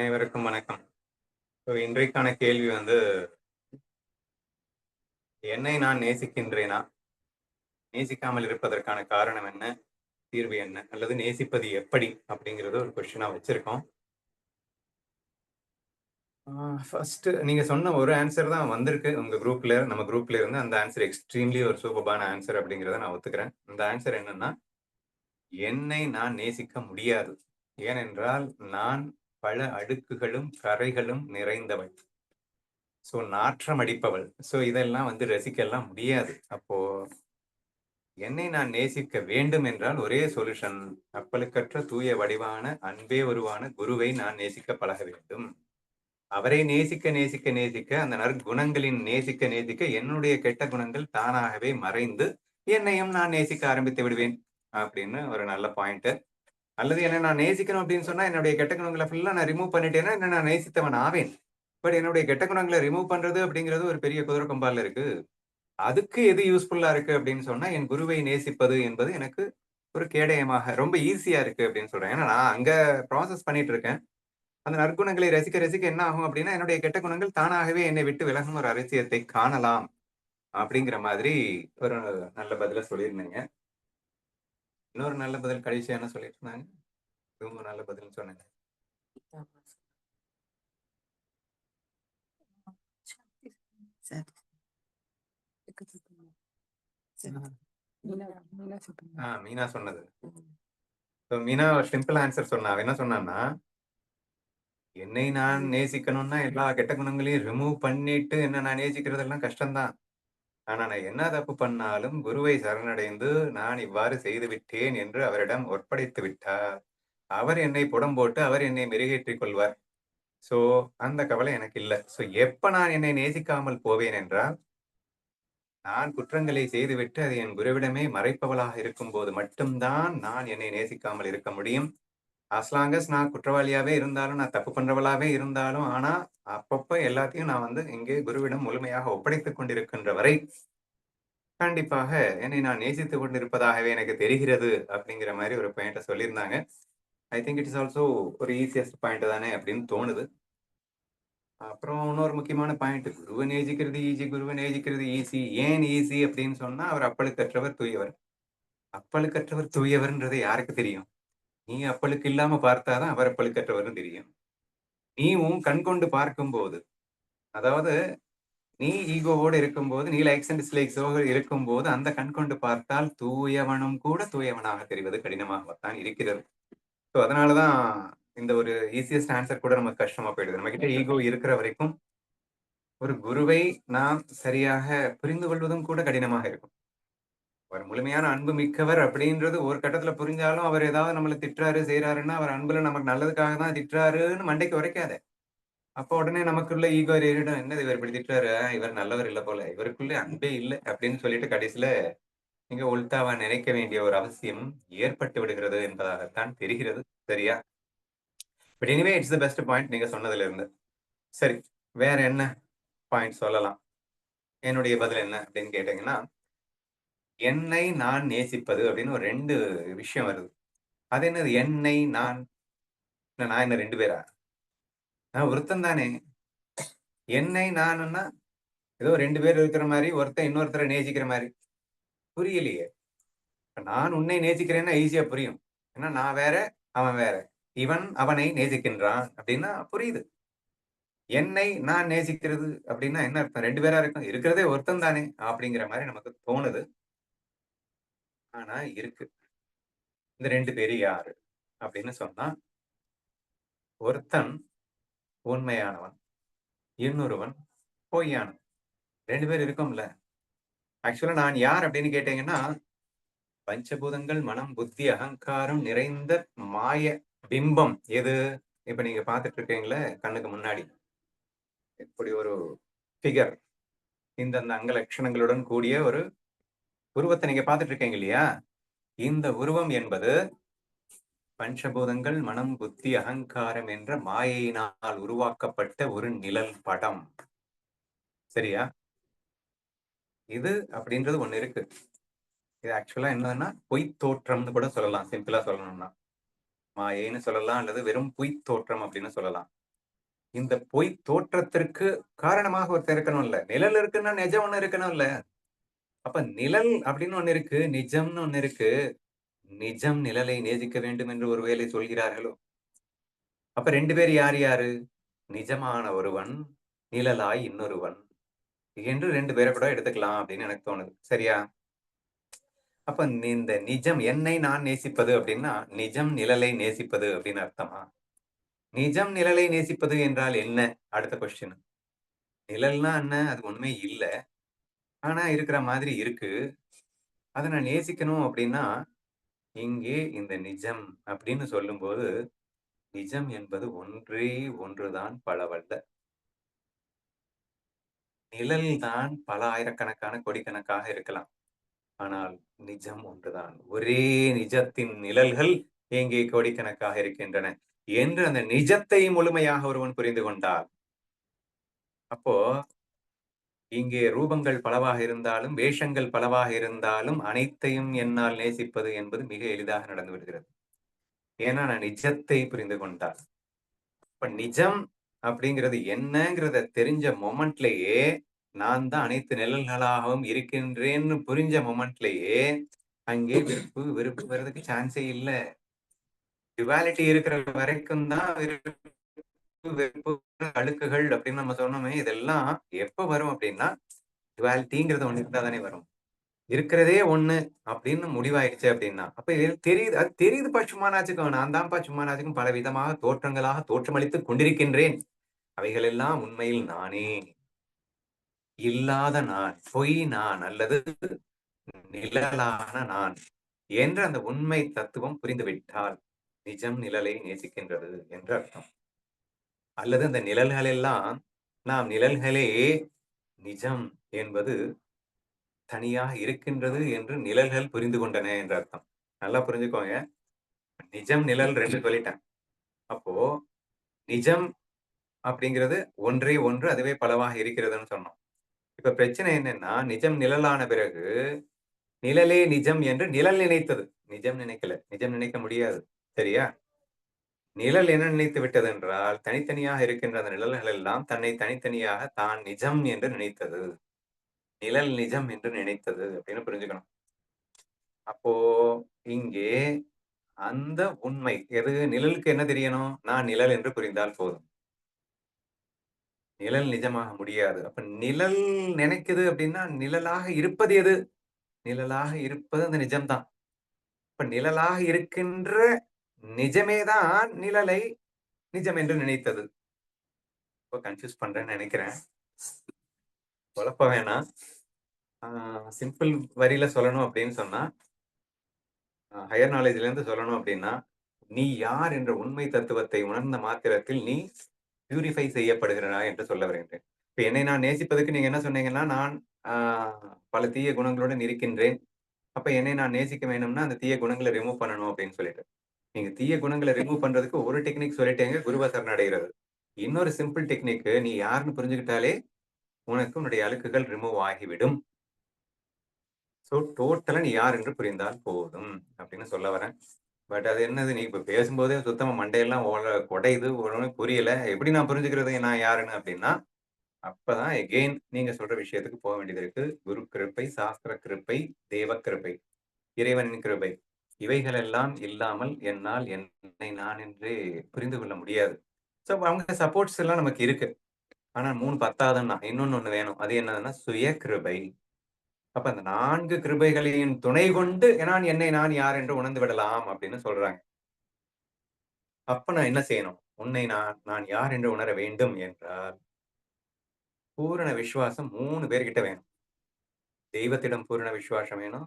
அனைவருக்கும் வணக்கம். ஸோ இன்றைக்கான கேள்வி வந்து என்னை நான் நேசிக்கின்றேனா? நேசிக்காமல் இருப்பதற்கான காரணம் என்ன? தீர்வு என்ன? அல்லது நேசிப்பது எப்படி? அப்படிங்கிறது ஒரு கொஸ்டினா வச்சிருக்கோம். ஃபர்ஸ்ட் நீங்க சொன்ன ஒரு ஆன்சர் தான் வந்திருக்கு. உங்க குரூப்ல நம்ம குரூப்ல இருந்து அந்த ஆன்சர் எக்ஸ்ட்ரீம்லி ஒரு சூப்பர்பான ஆன்சர் அப்படிங்கிறத நான் ஒத்துக்கிறேன். அந்த ஆன்சர் என்னன்னா என்னை நான் நேசிக்க முடியாது. ஏனென்றால் நான் பல அடுக்குகளும் கரைகளும் நிறைந்தவள் ஸோ நாற்றம் அடிப்பவள் ஸோ இதெல்லாம் வந்து ரசிக்கலாம் முடியாது. அப்போ என்னை நான் நேசிக்க வேண்டும் என்றால் ஒரே சொல்யூஷன் அப்பலுக்கற்ற தூய வடிவான அன்பே உருவான குருவை நான் நேசிக்க பழக வேண்டும். அவரை நேசிக்க நேசிக்க நேசிக்க அந்த நற்குணங்களின் நேசிக்க நேசிக்க என்னுடைய கெட்ட குணங்கள் தானாகவே மறைந்து என்னையும் நான் நேசிக்க ஆரம்பித்து விடுவேன். அப்படின்னு ஒரு நல்ல பாயிண்ட் அல்லது என்ன நான் நேசிக்கணும் அப்படின்னு சொன்னா என்னுடைய கெட்ட குணங்களை ஃபுல்லா நான் ரிமூவ் பண்ணிட்டேன்னா என்ன நான் நேசித்தவன் ஆவேன். பட் என்னுடைய கெட்ட குணங்களை ரிமூவ் பண்றது அப்படிங்கிறது ஒரு பெரிய குதிரை கம்பால இருக்கு. அதுக்கு எது யூஸ்ஃபுல்லா இருக்கு அப்படின்னு சொன்னா என் குருவை நேசிப்பது என்பது எனக்கு ஒரு கேடயமாக ரொம்ப ஈஸியா இருக்கு அப்படின்னு சொல்றேன். ஏன்னா நான் அங்க ப்ராசஸ் பண்ணிட்டு இருக்கேன். அந்த நற்குணங்களை ரசிக்க ரசிக்க என்ன ஆகும் அப்படின்னா என்னுடைய கெட்ட குணங்கள் தானாகவே என்னை விட்டு விலகும் ஒரு அரசியத்தை காணலாம் அப்படிங்கிற மாதிரி ஒரு நல்ல பதில சொல்லியிருந்தீங்க. இன்னொரு நல்ல பதில் கடைசியா என்ன சொல்லிட்டு இருந்தாங்க இதுவும் நல்ல பதில்னு சொன்னேன் ஆஹ் மீனா சொன்னது. மீனா சிம்பிள் ஆன்சர் சொன்னா என்ன சொன்னான்னா என்னை நான் நேசிக்கணும்னா எல்லா கெட்ட குணங்களையும் ரிமூவ் பண்ணிட்டு என்ன நான் நேசிக்கிறதெல்லாம் கஷ்டம்தான். ஆனா நான் என்ன தப்பு பண்ணாலும் குருவை சரணடைந்து நான் இவ்வாறு செய்து விட்டேன் என்று அவரிடம் ஒப்படைத்து விட்டார். அவர் என்னை புடம் போட்டு அவர் என்னை மெருகேற்றிக் கொள்வார். சோ அந்த கவலை எனக்கு இல்லை. சோ எப்ப நான் என்னை நேசிக்காமல் போவேன் என்றால் நான் குற்றங்களை செய்துவிட்டு அது என் குருவிடமே மறைப்பவளாக இருக்கும்போது மட்டும்தான் நான் என்னை நேசிக்காமல் இருக்க முடியும். அஸ்லாங்கஸ் நான் குற்றவாளியாவே இருந்தாலும் நான் தப்பு பண்றவளாவே இருந்தாலும் ஆனா அப்பப்ப எல்லாத்தையும் நான் வந்து இங்கே குருவிடம் முழுமையாக ஒப்படைத்துக் கொண்டிருக்கின்ற வரை கண்டிப்பாக. என்னை நான் நேசித்து கொண்டிருப்பதாகவே எனக்கு தெரிகிறது அப்படிங்கிற மாதிரி ஒரு பாயிண்ட்டை சொல்லியிருந்தாங்க. I think it is also ஒரு ஈஸியஸ்ட் பாயிண்ட் தானே அப்படின்னு தோணுது. அப்புறம் இன்னொரு முக்கியமான பாயிண்ட் குருவை நேசிக்கிறது ஈஸி குருவை நேசிக்கிறது ஈஸி ஏன் ஈஸி அப்படின்னு சொன்னா அவர் அப்பழுக்கற்றவர் தூயவர். அப்பழுக்கற்றவர் தூயவர்ன்றது யாருக்கு தெரியும்? நீ அப்பழுக்கு இல்லாம பார்த்தாதான் அவர் அப்பழுக்கற்றவர்னு தெரியும். நீ உன் கண் கொண்டு பார்க்கும்போது அதாவது நீ ஈகோவோடு இருக்கும்போது நீ லைக்ஸ் அண்ட் டிஸ்லைக்ஸோடு இருக்கும்போது அந்த கண் கொண்டு பார்த்தால் தூயவனும் கூட தூயவனாக தெரிவது கடினமாகத்தான் இருக்கிறது. ஸோ அதனாலதான் இந்த ஒரு ஈஸியஸ்ட் ஆன்சர் கூட நமக்கு கஷ்டமா போயிடுது. நம்ம கிட்ட ஈகோ இருக்கிற வரைக்கும் ஒரு குருவை நாம் சரியாக புரிந்து கொள்வதும் கூட கடினமாக இருக்கும். அவர் முழுமையான அன்பு மிக்கவர் அப்படின்றது ஒரு கட்டத்துல புரிஞ்சாலும் அவர் ஏதாவது நம்மள திட்டுறாரு செய்யறாருன்னா அவர் அன்புல நமக்கு நல்லதுக்காக தான் திட்டுறாருன்னு மண்டைக்கு உரைக்காத. அப்போ உடனே நமக்குள்ள ஈகோ ஏறிடும். என்னது இவர் இப்படி இவர் நல்லவர் இல்லை போல. இவருக்குள்ள அன்பே இல்லை அப்படின்னு சொல்லிட்டு கடைசியில நீங்க உள்தாவா நினைக்க வேண்டிய ஒரு அவசியம் ஏற்பட்டு விடுகிறது என்பதாகத்தான் தெரிகிறது. சரியா? But anyway it's the best point நீங்க சொன்னதுல இருந்து சரி வேற என்ன பாயிண்ட் சொல்லலாம்? என்னுடைய பதில் என்ன அப்படின்னு கேட்டீங்கன்னா என்னை நான் நேசிப்பது அப்படின்னு ஒரு ரெண்டு விஷயம் வருது. அது என்னது? என்னை நான். நான் என்ன ரெண்டு பேரா? நான் ஒருத்தன் தானே என்னை நானுன்னா ஏதோ ரெண்டு பேர் இருக்கிற மாதிரி ஒருத்தன் இன்னொருத்தரை நேசிக்கிற மாதிரி. புரியலையே. நான் உன்னை நேசிக்கிறேன்னா ஈஸியா புரியும். ஏன்னா நான் வேற அவன் வேற. இவன் அவனை நேசிக்கின்றான் அப்படின்னா புரியுது. என்னை நான் நேசிக்கிறது அப்படின்னா என்ன அர்த்தம்? ரெண்டு பேரா இருக்கும் இருக்கிறதே ஒருத்தன் தானே அப்படிங்கிற மாதிரி நமக்கு தோணுது. ஆனா இருக்கு. இந்த ரெண்டு பேரும் யாரு? அப்படின்னு சொன்னா ஒருத்தன் உண்மையானவன் இன்னொருவன் பொய்யானவன். ரெண்டு பேர் இருக்கும்ல. ஆக்சுவலா நான் யார் அப்படின்னு கேட்டீங்கன்னா பஞ்சபூதங்கள் மனம் புத்தி அகங்காரம் நிறைந்த மாய பிம்பம் எது? இப்ப நீங்க பாத்துட்டு இருக்கீங்களே கண்ணுக்கு முன்னாடி. இப்படி ஒரு ஃபிகர் இந்த அந்த அங்க லட்சணங்களுடன் கூடிய ஒரு உருவத்தை நீங்க பாத்துட்டு இருக்கீங்க இல்லையா? இந்த உருவம் என்பது பஞ்சபூதங்கள் மனம் புத்தி அகங்காரம் என்ற மாயையினால் உருவாக்கப்பட்ட ஒரு நிழல் படம். சரியா? இது அப்படின்றது ஒண்ணு இருக்கு. இது ஆக்சுவலா என்னன்னா பொய் தோற்றம்னு கூட சொல்லலாம். சிம்பிளா சொல்லணும்னா. மாயைன்னு சொல்லலாம் அல்லது வெறும் பொய் தோற்றம் அப்படின்னு சொல்லலாம். இந்த பொய் தோற்றத்திற்கு காரணமாக ஒருத்தர் இருக்கணும் இல்ல நிழல் இருக்குன்னா நிஜம் ஒண்ணு இருக்கணும் இல்ல அப்ப நிழல் அப்படின்னு ஒண்ணு இருக்கு நிஜம்னு ஒண்ணு இருக்கு. நிஜம் நிழலை நேசிக்க வேண்டும் என்று ஒருவேளை சொல்கிறார்களோ? அப்ப ரெண்டு பேர் யார் யாரு? நிஜமான ஒருவன் நிழலாய் இன்னொருவன் என்று ரெண்டு பேரை கூட எடுத்துக்கலாம் அப்படின்னு எனக்கு தோணுது. சரியா? அப்ப இந்த நிஜம் என்னை நான் நேசிப்பது அப்படின்னா நிஜம் நிழலை நேசிப்பது அப்படின்னு அர்த்தமா? நிஜம் நிழலை நேசிப்பது என்றால் என்ன? அடுத்த கொஸ்டின் நிழல்னா என்ன? அது ஒண்ணுமே இல்ல. ஆனா இருக்கிற மாதிரி இருக்கு. அதை நான் நேசிக்கணும் அப்படின்னா இங்கே இந்த நிஜம் அப்படின்னு சொல்லும்போது நிஜம் என்பது ஒன்றே ஒன்றுதான் பலவல்ல. நிழல் தான் பல ஆயிரக்கணக்கான கோடிக்கணக்காக இருக்கலாம். ஆனால் நிஜம் ஒன்றுதான். ஒரே நிஜத்தின் நிழல்கள் எங்கே கோடிக்கணக்காக இருக்கின்றன என்று அந்த நிஜத்தை முழுமையாக ஒருவன் புரிந்து கொண்டார் அப்போ இங்கே ரூபங்கள் பலவாக இருந்தாலும் வேஷங்கள் பலவாக இருந்தாலும் அனைத்தையும் என்னால் நேசிப்பது என்பது மிக எளிதாக நடந்து விடுகிறது. ஏன்னா நான் நிஜத்தை புரிந்து கொண்டால். இப்ப நிஜம் அப்படிங்கிறது என்னங்கிறத தெரிஞ்ச மொமெண்ட்லயே நான் தான் அனைத்து நிழல்களாகவும் இருக்கின்றேன்னு புரிஞ்ச மொமெண்ட்லயே அங்கே விருப்பு விருப்பு வர்றதுக்கு சான்ஸே இல்லை. டிவாலிட்டி இருக்கிற வரைக்கும் தான் வெறுப்பு அழுக்குகள் அப்படின்னு நம்ம சொன்னோமே இதெல்லாம் எப்ப வரும் அப்படின்னா டுவாலிட்டிங்கிறது ஒண்ணு இருந்தா தானே வரும். இருக்கிறதே ஒண்ணு அப்படின்னு முடிவாயிடுச்சு அப்படின்னா அப்ப இது தெரியுது அது தெரியுதுப்பா சும்மானாச்சுக்கும் நான் தான்ப்பா சும்மானாச்சுக்கும் பல விதமாக தோற்றங்களாக தோற்றமளித்துக் கொண்டிருக்கின்றேன். அவைகள் எல்லாம் உண்மையில் நானே. இல்லாத நான் பொய் நான் அல்லது நிழலான நான் என்ற அந்த உண்மை தத்துவம் புரிந்துவிட்டால் நிஜம் நிழலை நேசிக்கின்றது என்று அர்த்தம். அல்லது அந்த நிழல்களெல்லாம் நாம் நிழல்களே நிஜம் என்பது தனியாக இருக்கின்றது என்று நிழல்கள் புரிந்து கொண்டன என்ற அர்த்தம். நல்லா புரிஞ்சுக்கோங்க. நிஜம் நிழல் ரெண்டு சொல்லிட்டேன். அப்போ நிஜம் அப்படிங்கிறது ஒன்றே ஒன்று அதுவே பலவாக இருக்கிறதுன்னு சொன்னோம். இப்ப பிரச்சனை என்னன்னா நிஜம் நிழலான பிறகு நிழலே நிஜம் என்று நிழல் நினைத்தது. நிஜம் நினைக்கல. நிஜம் நினைக்க முடியாது. சரியா? நிழல் என்ன நினைத்து விட்டது என்றால் தனித்தனியாக இருக்கின்ற அந்த நிழல்கள் எல்லாம் தன்னை தனித்தனியாக தான் நிஜம் என்று நினைத்தது. நிழல் நிஜம் என்று நினைத்தது அப்படின்னு புரிஞ்சுக்கணும். அப்போ இங்கே அந்த உண்மை எது நிழலுக்கு என்ன தெரியணும்? நான் நிழல் என்று புரிந்தால் போதும். நிழல் நிஜமாக முடியாது. அப்ப நிழல் நினைக்குது அப்படின்னா நிழலாக இருப்பது எது? நிழலாக இருப்பது அந்த நிஜம்தான். இப்ப நிழலாக இருக்கின்ற நிஜமேதான் நிழலை நிஜம் என்று நினைத்தது. இப்போ கன்ஃபியூஸ் பண்றேன்னு நினைக்கிறேன். குழப்ப வேணாம். சிம்பிள் வரியில சொல்லணும் அப்படின்னு சொன்னா ஹையர் நாலேஜ்ல இருந்து சொல்லணும் அப்படின்னா நீ யார் என்ற உண்மை தத்துவத்தை உணர்ந்த மாத்திரத்தில் நீ பியூரிஃபை செய்யப்படுகிறா என்று சொல்ல வருகின்றேன். இப்ப என்னை நான் நேசிப்பதற்கு நீங்க என்ன சொன்னீங்கன்னா நான் பல தீய குணங்களுடன் இருக்கின்றேன் அப்ப என்னை நான் நேசிக்க வேணும்னா அந்த தீய குணங்களை ரிமூவ் பண்ணணும் அப்படின்னு சொல்லிட்டு. நீங்க தீய குணங்களை ரிமூவ் பண்றதுக்கு ஒரு டெக்னிக் சொல்லிட்டேங்க குருவசரண் அடைகிறது இன்னொரு சிம்பிள் டெக்னிக் நீ யாருன்னு புரிஞ்சுக்கிட்டாலே உனக்கு உன்னுடைய அழுக்குகள் ரிமூவ் ஆகிவிடும். ஸோ டோட்டலா நீ யார் என்று புரிந்தால் போதும் அப்படின்னு சொல்ல வரேன். பட் அது என்னது நீ இப்போ பேசும்போதே சுத்தமா மண்டையெல்லாம் குடையுது ஒன்றுமே புரியல. எப்படி நான் புரிஞ்சுக்கிறது நான் யாருன்னு அப்படின்னா அப்பதான் எகெயின் நீங்க சொல்ற விஷயத்துக்கு போக வேண்டியது இருக்கு. குரு கிருப்பை சாஸ்திர கிருப்பை தேவ கிருப்பை இறைவனின் கிருப்பை இவைகள் எல்லாம் இல்லாமல் என்னால் என்னை நான் என்று புரிந்து கொள்ள முடியாது. ஸோ அவங்க சப்போர்ட்ஸ் எல்லாம் நமக்கு இருக்கு. ஆனா மூணு பத்தாதுன்னா இன்னொன்னு ஒண்ணு வேணும். அது என்னதுன்னா சுய கிருபை. அப்ப அந்த நான்கு கிருபைகளின் துணை கொண்டு நான் என்னை நான் யார் என்று உணர்ந்து விடலாம் அப்படின்னு சொல்றாங்க. அப்ப நான் என்ன செய்யணும்? உன்னை நான் நான் யார் என்று உணர வேண்டும் என்றால் பூரண விசுவாசம் மூணு பேர்கிட்ட வேணும். தெய்வத்திடம் பூரண விசுவாசம் வேணும்.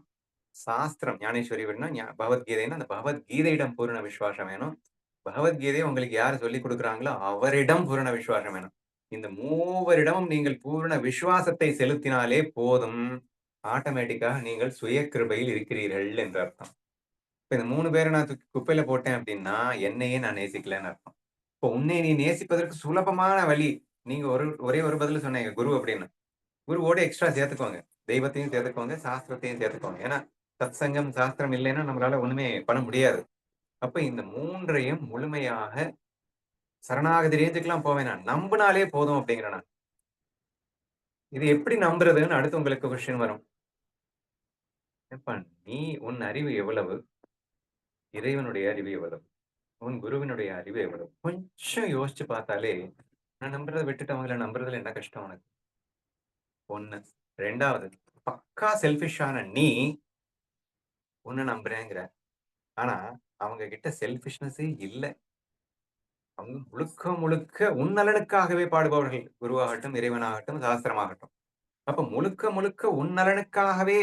சாஸ்திரம் ஞானேஸ்வரி விடனா பகவத்கீதைன்னா அந்த பகவத்கீதையிடம் பூரண விசுவாசம் வேணும். பகவத்கீதையை உங்களுக்கு யார் சொல்லி கொடுக்குறாங்களோ அவரிடம் பூரண விசுவாசம் வேணும். இந்த மூவரிடமும் நீங்கள் பூரண விசுவாசத்தை செலுத்தினாலே போதும். ஆட்டோமேட்டிக்காக நீங்கள் சுய கிருபையில் இருக்கிறீர்கள் என்று அர்த்தம். இப்ப இந்த மூணு பேரை நான் குப்பையில போட்டேன் அப்படின்னா என்னையே நான் நேசிக்கலன்னு அர்த்தம். இப்போ உன்னை நீ நேசிப்பதற்கு சுலபமான வழி நீங்க ஒரு ஒரே ஒரு பதில் சொன்னீங்க குரு அப்படின்னு. குருவோட எக்ஸ்ட்ரா சேர்த்துக்கோங்க. தெய்வத்தையும் சேர்த்துக்கோங்க சாஸ்திரத்தையும் சேர்த்துக்கோங்க. ஏன்னா சத் சங்கம் சாஸ்திரம் இல்லைன்னா நம்மளால ஒண்ணுமே பண்ண முடியாது அப்ப இந்த மூன்றையும் முழுமையாக சரணாகதி ரேஞ்சுக்கெல்லாம் போவேன் நான். நம்பினாலே போதும் அப்படிங்கிறேன் நான். இது எப்படி நம்புறதுன்னு அடுத்து உங்களுக்கு கொஸ்டின் வரும். ஏப்பா நீ உன் அறிவு எவ்வளவு? இறைவனுடைய அறிவு எவ்வளவு? உன் குருவினுடைய அறிவு எவ்வளவு? கொஞ்சம் யோசிச்சு பார்த்தாலே, நான் நம்புறதை விட்டுட்டு அவங்கள நம்புறதுல என்ன கஷ்டம் உனக்கு? 1 2வது பக்கா செல்ஃபிஷ்ஷான நீ உன்ன நம்புறேங்கிற. ஆனா, அவங்க கிட்ட செல்ஃபிஷ்னஸே இல்ல. அவங்க முழுக்க முழுக்க உன்னலனுக்காகவே பாடுபவர்கள். குருவாகட்டும், இறைவனாகட்டும், சாஸ்திரமாகட்டும். அப்ப முழுக்க முழுக்க உன்னலனுக்காகவே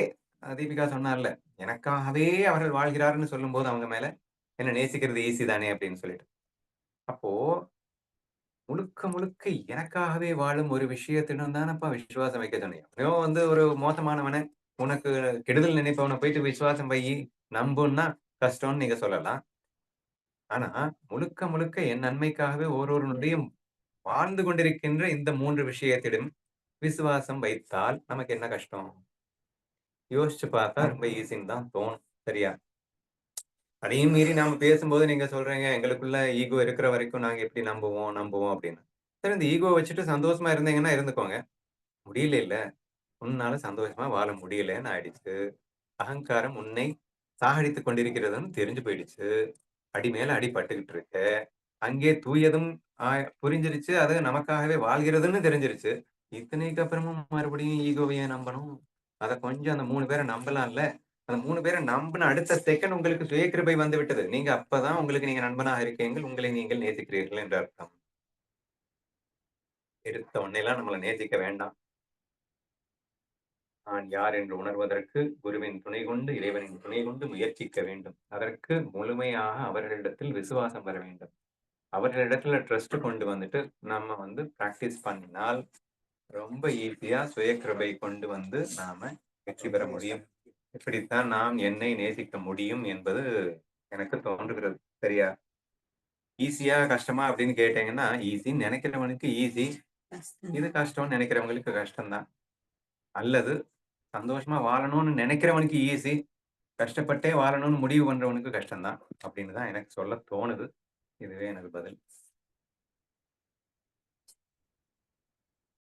தீபிகா சொன்னார்ல, எனக்காகவே அவர்கள் வாழ்கிறார்ன்னு சொல்லும்போது அவங்க மேல, என்ன நேசிக்கிறது ஈஸி தானே அப்படின்னு சொல்லிட்டு. அப்போ முழுக்க முழுக்க எனக்காகவே வாழும் ஒரு விஷயத்திடம் தானப்பா விசுவாசம் வைக்க சொன்னேன் அப்படியோ வந்து ஒரு மோசமானவனை உனக்கு கெடுதல் நினைப்பவனை போயிட்டு விசுவாசம் வையி, நம்புன்னா கஷ்டம்னு நீங்க சொல்லலாம். ஆனா, முழுக்க முழுக்க என் நன்மைக்காகவே ஒவ்வொருவருடையும் வாழ்ந்து கொண்டிருக்கின்ற இந்த மூன்று விஷயத்திடம் விசுவாசம் வைத்தால் நமக்கு என்ன கஷ்டம்? யோசிச்சு பார்த்தா ரொம்ப ஈஸின்னு தான் தோணும். சரியா? அதையும் மீறி நாம பேசும்போது நீங்க சொல்றீங்க, எங்களுக்குள்ள ஈகோ இருக்கிற வரைக்கும் நாங்க எப்படி நம்புவோம், நம்புவோம் அப்படின்னு. சரி இந்த ஈகோ வச்சுட்டு சந்தோஷமா இருந்தீங்கன்னா இருந்துக்கோங்க. முடியல இல்ல உன்னால சந்தோஷமா வாழ முடியலன்னு ஆயிடுச்சு. அகங்காரம் உன்னை சாகடித்துக் கொண்டிருக்கிறதுன்னு தெரிஞ்சு போயிடுச்சு. அடி மேல அடி பட்டுக்கிட்டு இருக்கு. அங்கே தூயதும் புரிஞ்சிருச்சு. அது நமக்காகவே வாழ்கிறதுன்னு தெரிஞ்சிருச்சு. இத்தனைக்கு அப்புறமும் மறுபடியும் ஈகோவையே நம்பணும்? அத கொஞ்சம் அந்த மூணு பேரை நம்பலாம்ல. அந்த மூணு பேரை நம்புன அடுத்த செகண்ட் உங்களுக்கு சுயக்கிருபை வந்து விட்டது. நீங்க அப்பதான் உங்களுக்கு நீங்க நண்பனாக இருக்கீங்கள். உங்களை நீங்கள் நேசிக்கிறீர்கள் என்று அர்த்தம். எடுத்த உடனே எல்லாம் நம்மளை நேசிக்க வேண்டாம். நான் யார் என்று உணர்வதற்கு குருவின் துணை கொண்டு, இறைவனின் துணை கொண்டு முயற்சிக்க வேண்டும். அதற்கு முழுமையாக அவர்களிடத்தில் விசுவாசம் வர வேண்டும். அவர்களிடத்துல ட்ரஸ்ட் கொண்டு வந்துட்டு, நம்ம வந்து பிராக்டிஸ் பண்ணினால், ரொம்ப ஈஸியா சுயக்கிருபை கொண்டு வந்து நாம வெற்றி பெற முடியும். இப்படித்தான் நாம் என்னை நேசிக்க முடியும் என்பது எனக்கு தோன்றுகிறது. சரியா? ஈஸியா, கஷ்டமா அப்படின்னு கேட்டீங்கன்னா, ஈஸின்னு நினைக்கிறவனுக்கு ஈஸி. இது கஷ்டம்னு நினைக்கிறவங்களுக்கு கஷ்டம் தான். அல்லது சந்தோஷமா வாழணும்னு நினைக்கிறவனுக்கு ஈஸி. கஷ்டப்பட்டே வாழணும்னு முடிவு பண்றவனுக்கு கஷ்டம் தான். அப்படின்னு தான் எனக்கு சொல்ல தோணுது. இதுவே எனக்கு பதில்.